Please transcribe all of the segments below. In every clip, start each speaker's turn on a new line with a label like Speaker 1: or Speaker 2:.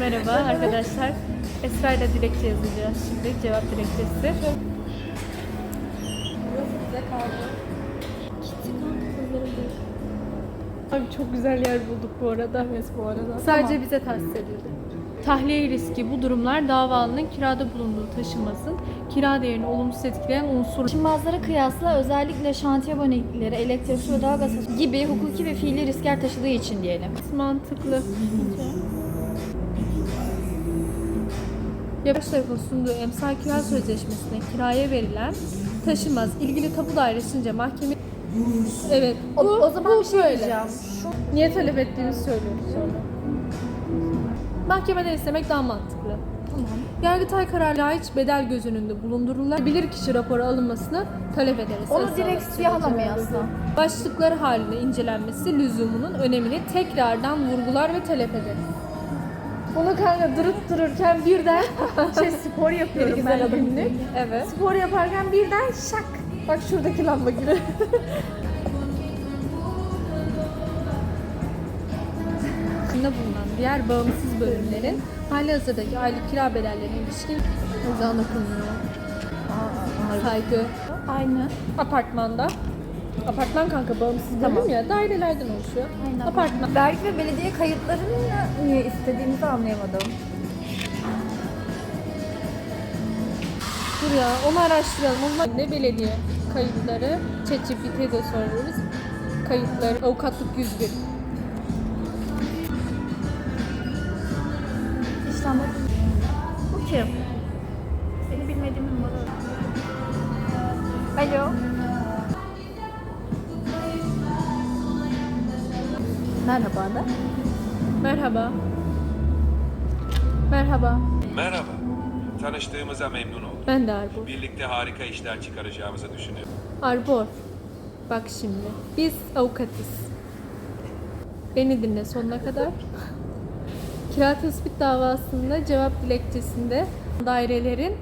Speaker 1: Merhaba arkadaşlar. Esra ile dilekçe yazacağız şimdi. Cevap dilekçesi. Abi çok güzel yer bulduk bu arada.
Speaker 2: Evet bu arada.
Speaker 1: Sadece bize tahsis edildi. Tahliye riski bu durumlar davalının kirada bulunduğu taşınmasın, kira değerini olumsuz etkileyen unsur.
Speaker 2: Taşınmazlara kıyasla özellikle şantiye abonelikleri, elektrik, su ve doğalgaz gibi hukuki ve fiili riskler taşıdığı için diyelim.
Speaker 1: Mantıklı. Yapış tarafın sunduğu emsal kira sözleşmesine kiraya verilen taşınmaz ilgili tapu dairesince mahkeme Evet.
Speaker 2: O,
Speaker 1: bu-
Speaker 2: o zaman
Speaker 1: bu
Speaker 2: bir şey
Speaker 1: böyle.
Speaker 2: diyeceğim. Şu
Speaker 1: Niye talep ettiğimizi söylüyoruz sonra. Mahkemeden istemek daha mantıklı.
Speaker 2: tamam.
Speaker 1: Yargıtay kararıyla hiç bedel göz önünde bulundurulur. Bilirkişi raporu alınmasını talep ederiz.
Speaker 2: Onu direkt
Speaker 1: süreci.
Speaker 2: siyahla mı yazsam?
Speaker 1: Başlıkları halinde incelenmesi lüzumunun önemini tekrardan vurgular ve talep ederiz. Onu kanka durup dururken birden şey spor yapıyorum
Speaker 2: Güzel
Speaker 1: ben
Speaker 2: adam.
Speaker 1: günlük.
Speaker 2: Evet.
Speaker 1: Spor yaparken birden şak. Bak şuradaki lamba gibi. İçinde bulunan diğer bağımsız bölümlerin hali hazırdaki aylık kira bedellerine ilişkin ezan okunuyor. Saygı.
Speaker 2: Aynı.
Speaker 1: Apartmanda. Apartman kanka bağımsız bölüm
Speaker 2: Tamam.
Speaker 1: ya dairelerden oluşuyor.
Speaker 2: Aynen.
Speaker 1: Apartman.
Speaker 2: Vergi ve belediye kayıtlarını niye istediğimizi anlayamadım.
Speaker 1: Dur ya onu araştıralım. Onlar ne belediye kayıtları? ChatGPT'ye de sorarız. Kayıtları, avukatlık 101.
Speaker 2: İşlem Bu kim? Seni bilmediğim numara. Alo. Merhaba da.
Speaker 1: Merhaba. Merhaba.
Speaker 3: Merhaba. Tanıştığımıza memnun oldum.
Speaker 1: Ben de Arbor.
Speaker 3: Birlikte harika işler çıkaracağımızı düşünüyorum.
Speaker 1: Arbor. Bak şimdi. Biz avukatız. Beni dinle sonuna kadar. Kira tespit davasında cevap dilekçesinde dairelerin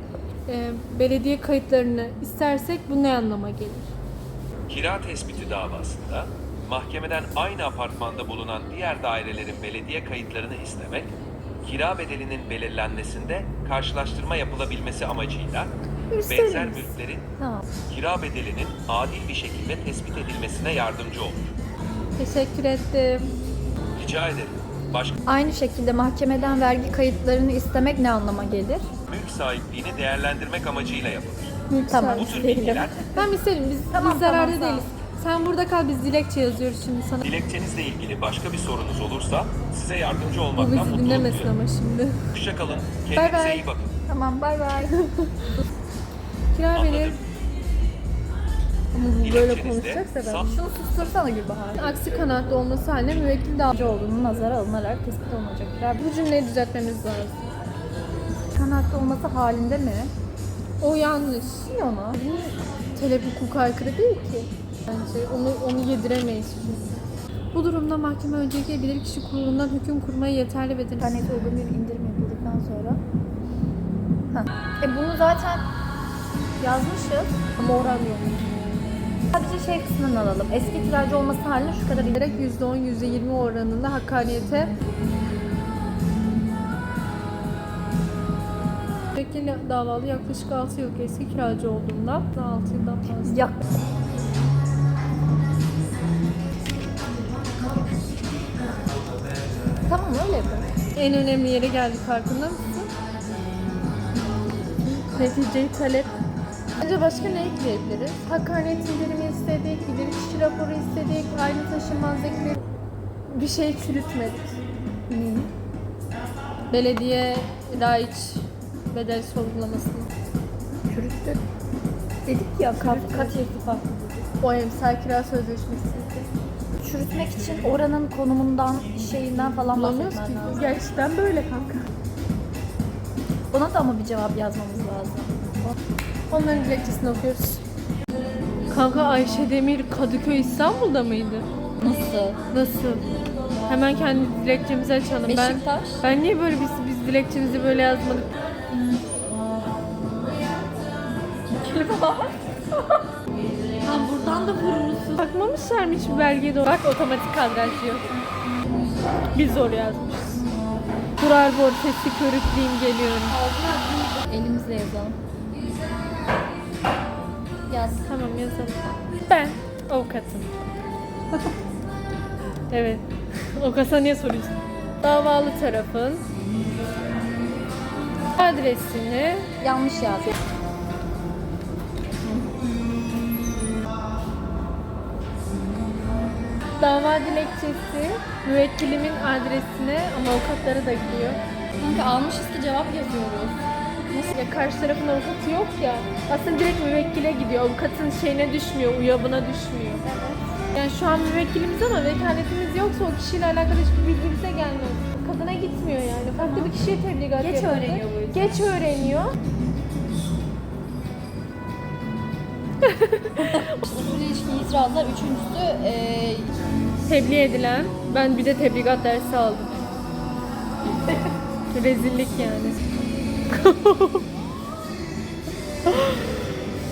Speaker 1: e, belediye kayıtlarını istersek bu ne anlama gelir?
Speaker 3: Kira tespiti davasında mahkemeden aynı apartmanda bulunan diğer dairelerin belediye kayıtlarını istemek, kira bedelinin belirlenmesinde karşılaştırma yapılabilmesi amacıyla benzer mülklerin
Speaker 2: Tamam.
Speaker 3: kira bedelinin adil bir şekilde tespit edilmesine yardımcı olur.
Speaker 1: Teşekkür ettim.
Speaker 3: Rica ederim. Başka
Speaker 2: Aynı şekilde mahkemeden vergi kayıtlarını istemek ne anlama gelir?
Speaker 3: mülk sahipliğini değerlendirmek amacıyla yapılır.
Speaker 2: Tamam.
Speaker 3: Bu tür
Speaker 2: isteyelim.
Speaker 3: bilgiler
Speaker 1: Ben isterim. Biz,
Speaker 2: Tamam,
Speaker 1: biz zararda
Speaker 2: tamam, sağ ol.
Speaker 1: değiliz. Sen burada kal biz dilekçe yazıyoruz şimdi sana.
Speaker 3: dilekçenizle ilgili başka bir sorunuz olursa size yardımcı
Speaker 1: Bu
Speaker 3: olmaktan
Speaker 1: bizi
Speaker 3: mutluluk
Speaker 1: dinlemesin ama şimdi.
Speaker 3: Hoşçakalın.
Speaker 1: Bay
Speaker 3: Kendinize
Speaker 1: bay.
Speaker 3: iyi bakın.
Speaker 2: Tamam bay bay.
Speaker 1: Kira
Speaker 3: Anladım.
Speaker 1: benim. Ama bu böyle konuşacaksa ben.
Speaker 3: saf-
Speaker 2: Şunu sustursana Gülbahar.
Speaker 1: Aksi kanaatli olması halinde müvekkil davacı oldu.
Speaker 2: olduğunu nazara alınarak tespit olunacak.
Speaker 1: Bu cümleyi düzeltmemiz lazım.
Speaker 2: Kanaatli olması halinde mi?
Speaker 1: O yanlış.
Speaker 2: Niye onu?
Speaker 1: Talep hukuka aykırı değil ki. Bence onu, onu yediremeyiz çünkü. Bu durumda mahkeme önceki bilirkişi kurulundan hüküm kurmaya yeterli bedel
Speaker 2: İnternet uygun bir indirim yapıldıktan sonra. Heh. E bunu zaten yazmışız.
Speaker 1: ama oran yok.
Speaker 2: Sadece şey kısmını alalım. Eski kiracı olması halinde şu kadar indirim.
Speaker 1: Direkt %10, %20 oranında hakkaniyete Müvekkil davalı yaklaşık 6 yıl eski kiracı olduğunda 6 yıldan fazla.
Speaker 2: Ya.
Speaker 1: En önemli yere geldik farkında mısın? Neticeyi talep. Bence başka ne ekleyebiliriz? Hakkaniyet indirimi istedik, bilirkişi raporu istedik, aynı taşınmazlık bir şey çürütmedik. Belediye raiç bedel sorgulamasını.
Speaker 2: Çürüttük. Dedik ya kat, kat irtifak.
Speaker 1: O emsal kira sözleşmesi.
Speaker 2: Çürütmek için oranın konumundan, şeyinden falan
Speaker 1: Bulamıyoruz ki.
Speaker 2: bahsetmen lazım.
Speaker 1: Gerçekten böyle kanka.
Speaker 2: Ona da ama bir cevap yazmamız lazım.
Speaker 1: Onların dilekçesini okuyoruz. Kanka Ayşe Demir Kadıköy İstanbul'da mıydı?
Speaker 2: Nasıl?
Speaker 1: Nasıl? Hemen kendi dilekçemizi açalım. Ben,
Speaker 2: Beşiktaş.
Speaker 1: ben niye böyle biz, biz dilekçemizi böyle yazmadık? Lan buradan da vurursun. Bakmamışlar mı hiç belgeye doğru? Bak otomatik kadraj diyor. Biz zor yazmışız. Dur Arbor sesi körükleyeyim geliyorum.
Speaker 2: Elimizle yazalım. Yaz.
Speaker 1: Tamam yazalım. Ben avukatım. evet. Avukata niye soruyorsun? Davalı tarafın adresini
Speaker 2: Yanlış yaz.
Speaker 1: Dava dilekçesi müvekkilimin adresine ama avukatlara da gidiyor.
Speaker 2: Kanka almışız ki cevap yazıyoruz.
Speaker 1: Nasıl ya karşı tarafın avukatı yok ya. Aslında direkt müvekkile gidiyor. Avukatın şeyine düşmüyor, uyabına düşmüyor. Yani şu an müvekkilimiz ama vekaletimiz yoksa o kişiyle alakalı hiçbir bilgi bize gelmez. Kadına gitmiyor yani. Farklı bir kişiye tebligat
Speaker 2: Geç
Speaker 1: yapıldı.
Speaker 2: öğreniyor bu yüzden.
Speaker 1: Geç öğreniyor.
Speaker 2: İtirazlar. Üçüncüsü eee
Speaker 1: Tebliğ edilen. Ben bir de tebligat dersi aldım. Rezillik yani.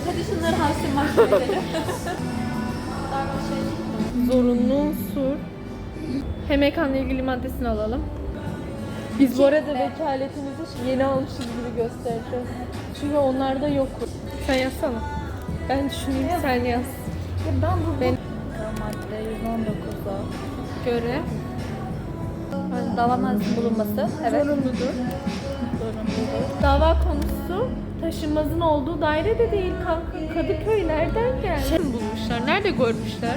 Speaker 2: Hadi şunları hapse mahkum edelim.
Speaker 1: Zorunlu unsur. Hem ekranla ilgili maddesini alalım. Biz bu arada vekaletimizi yeni almışız gibi göstereceğiz. Çünkü onlarda yok. Sen yazsana. Ben düşüneyim sen yaz.
Speaker 2: Ya ben bu
Speaker 1: Ben
Speaker 2: madde 119'a
Speaker 1: göre
Speaker 2: yani dava bulunması. Evet.
Speaker 1: zorunludur.
Speaker 2: Zorunludur.
Speaker 1: Dava konusu taşınmazın olduğu daire de değil kanka. Kadıköy nereden geldi? Şey bulmuşlar? Nerede görmüşler?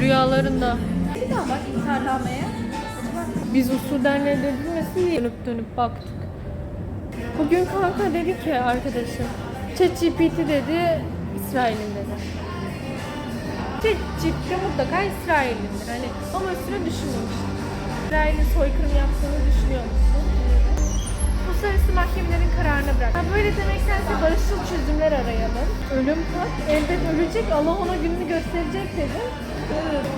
Speaker 1: Rüyalarında.
Speaker 2: Bir daha bak intiharlamaya.
Speaker 1: Biz usulden reddedilmesin diye dönüp dönüp baktık. Bugün kanka dedi ki arkadaşım, ChatGPT dedi, İsrail'in dedi. ChatGPT mutlaka İsrail'indir hani ama üstüne düşünmemiş. İsrail'in soykırım yaptığını düşünüyor musun? Uluslararası mahkemelerin kararına bırak. Ha, böyle demektense barışçıl çözümler arayalım. Ölüm kat, elbet ölecek, Allah ona gününü gösterecek dedi.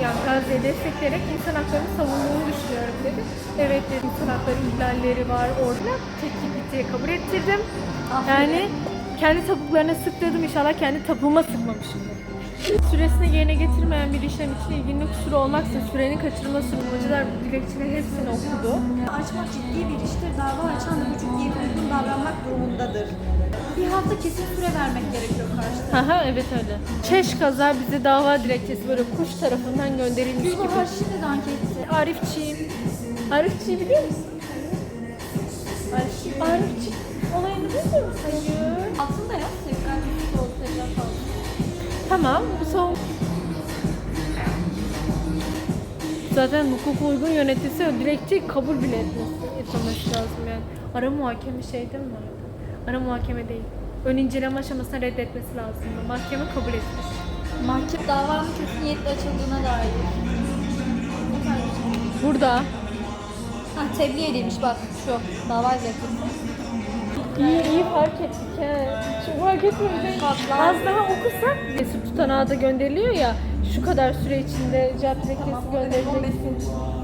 Speaker 1: Yani Gazze'yi destekleyerek insan haklarını savunduğunu düşünüyorum dedi. Evet dedi, insan hakları ihlalleri var orada. ChatGPT'ye kabul ettirdim. Yani kendi tapuklarına sıktırdım inşallah kendi tapuğuma sıkmamışımdır. Süresini yerine getirmeyen bir işlem için ilginin kusuru olmaksızın sürenin kaçırılma sunucular bu dilekçelerin hepsini okudu.
Speaker 4: Açmak ciddi bir iştir. Dava açan da bu ciddiye uygun davranmak durumundadır. Bir hafta kesin süre vermek gerekiyor karşıda.
Speaker 1: Haha evet öyle. Çeş kaza bize dava dilekçesi böyle kuş tarafından gönderilmiş gibi.
Speaker 4: Gülbahar şimdi de anketti.
Speaker 1: Arifçiyim. Arifçiyi biliyor musun? Arif, Arifçi olayını bilmiyor musun? Hayır. Tamam bu son... Zaten hukuka uygun yönetilse o dilekçeyi kabul bile etmemesi lazım yani. Ara muhakeme şeyde mi vardı? Ara muhakeme değil. Ön inceleme aşamasına reddetmesi lazım. Mahkeme kabul etmiş.
Speaker 2: Mahkeme davanın kötü niyetle açıldığına dair.
Speaker 1: Burada
Speaker 2: Ha tebliğ edilmiş bak şu dava dilekçesi.
Speaker 1: İyi iyi fark ettik he. Şu fark etmedik. Az daha okusak. Mesut tutanağı da gönderiliyor ya. Şu kadar süre içinde cevap dilekçesi göndereceksin.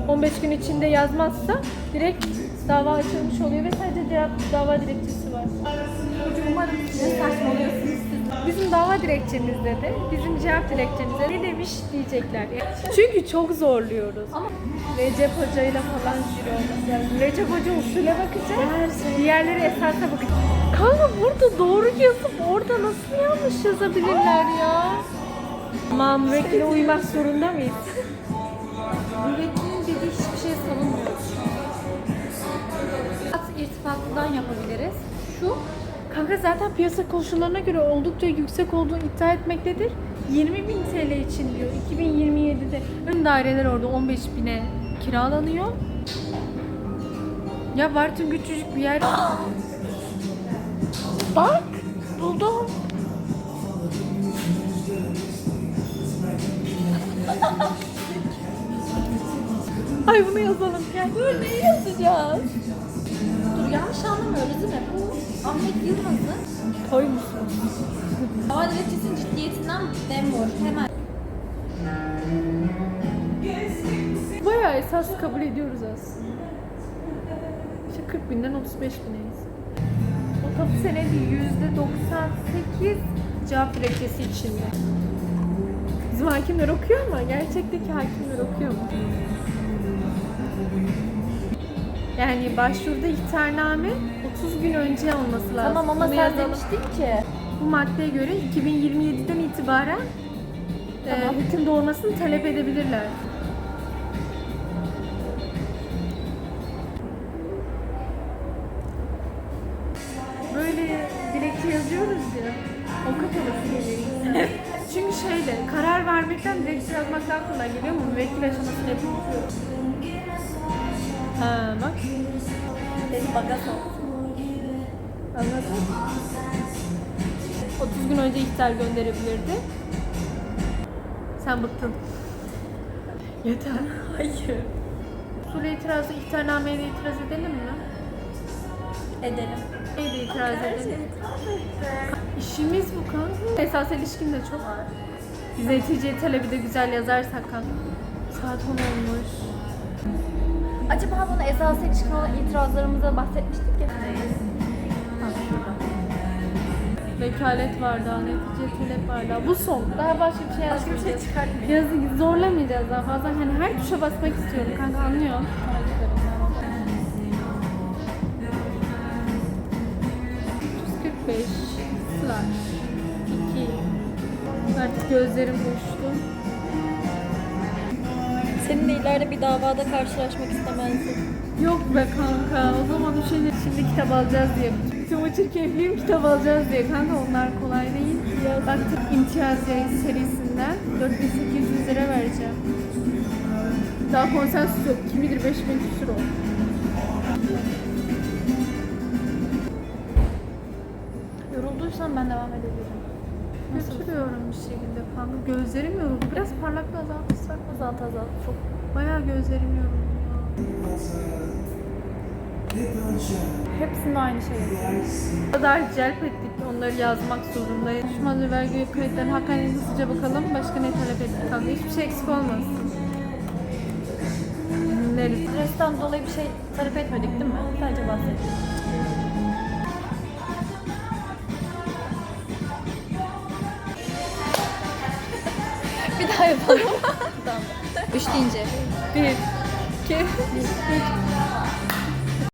Speaker 1: 15 gün içinde yazmazsa direkt dava açılmış oluyor ve sadece cevap dava dilekçesi var.
Speaker 4: Umarım.
Speaker 1: Bizim dava dilekçemizde de, bizim cevap dilekçemizde ne demiş diyecekler. Çünkü çok zorluyoruz. Ama Recep Hoca ile falan jüri lazım. Recep Hoca usule bakacak, diğerleri esasa bakacak. Kanka burada doğru yazıp orada nasıl yanlış yazabilirler ya? Ama müvekkile uymak zorunda mıyız?
Speaker 4: Müvekkilin dediği hiçbir şey savunmuyoruz. At irtifatlıdan yapabiliriz.
Speaker 1: Şu Kanka zaten piyasa koşullarına göre oldukça yüksek olduğunu iddia etmektedir. 20 bin TL için diyor 2027'de. Ön daireler orada 15 bine kiralanıyor. Ya Bartın küçücük bir yer. Bak buldum. Ay bunu yazalım.
Speaker 2: Dur neyi yazacağız?
Speaker 4: Yanlış anlamıyoruz değil mi? Bu Ahmet Yılmaz'ın
Speaker 1: Koy musun?
Speaker 4: dava dilekçesinin ciddiyetinden dem var. Hemen.
Speaker 1: Bayağı esas kabul ediyoruz aslında. İşte 40 binden 35 bineyiz. O tapu senedi yüzde 98 cevap dilekçesi içinde. Bizim hakimler okuyor ama gerçekteki hakimler okuyor mu? Yani başvuruda ihtarname 30 gün önce olması lazım.
Speaker 2: Tamam ama
Speaker 1: Bunu
Speaker 2: sen
Speaker 1: yazalım.
Speaker 2: demiştin ki.
Speaker 1: Bu maddeye göre 2027'den itibaren e,
Speaker 2: Tamam.
Speaker 1: hüküm doğurmasını talep edebilirler. Böyle dilekçe yazıyoruz ya. Avukat olası geliyor insan. Çünkü şeyde karar vermekten dilekçe yazmak daha kolay geliyor mu? Müvekkil aşamasını yapıyor. Ha bak.
Speaker 2: Beni baga sok.
Speaker 1: Anladın? 30 gün önce ihtar gönderebilirdi. Sen bıktın. Yeter.
Speaker 2: Hayır.
Speaker 1: Usul itirazı ihtarnameye de itiraz edelim mi?
Speaker 2: Edelim.
Speaker 1: Neye de itiraz edelim? İşimiz bu kanka. Esas ilişkin de çok. Biz netice talebi de güzel yazarsak kanka. Saat 10 olmuş.
Speaker 2: Acaba bunu esas ilişkin olan itirazlarımıza bahsetmiştik ya.
Speaker 1: Vekalet var daha, netice talep var daha. Bu son. Daha başka bir şey
Speaker 2: Başka bir şey
Speaker 1: yazmayacağız.
Speaker 2: çıkartmayalım.
Speaker 1: Yazı zorlamayacağız daha fazla. Hani her tuşa basmak istiyorum kanka anlıyor. slash 2 Artık gözlerim uçtu.
Speaker 2: İleride bir davada karşılaşmak istemezdim.
Speaker 1: Yok be kanka o zaman düşünün şimdi kitap alacağız diye. Tüm çirkefliyim kitap alacağız diye kanka onlar kolay değil. Baktık imtiyaz yayın serisinden 4800 lira vereceğim. Daha konsensüs yok. Kim bilir 5000 küsur o.
Speaker 2: Yorulduysan ben devam edebilirim.
Speaker 1: Götürüyorum bir şekilde kanka. Gözlerim yoruldu. Biraz parlaklığı azaltırsak.
Speaker 2: Azalt azalt. Çok
Speaker 1: Bayağı gözlerim yoruldu ya.
Speaker 2: hepsinde aynı şey yapıyoruz.
Speaker 1: O kadar celp ettik onları yazmak zorundayız. Şu anda vergi kayıtlarına hakikaten hızlıca bakalım. Başka ne talep ettik kanka? Hiçbir şey eksik olmasın. Dinleriz.
Speaker 2: Stresten dolayı bir şey talep etmedik değil mi? Sadece bahsettik. bir daha yapalım. Üç deyince.
Speaker 1: Bir, iki, üç.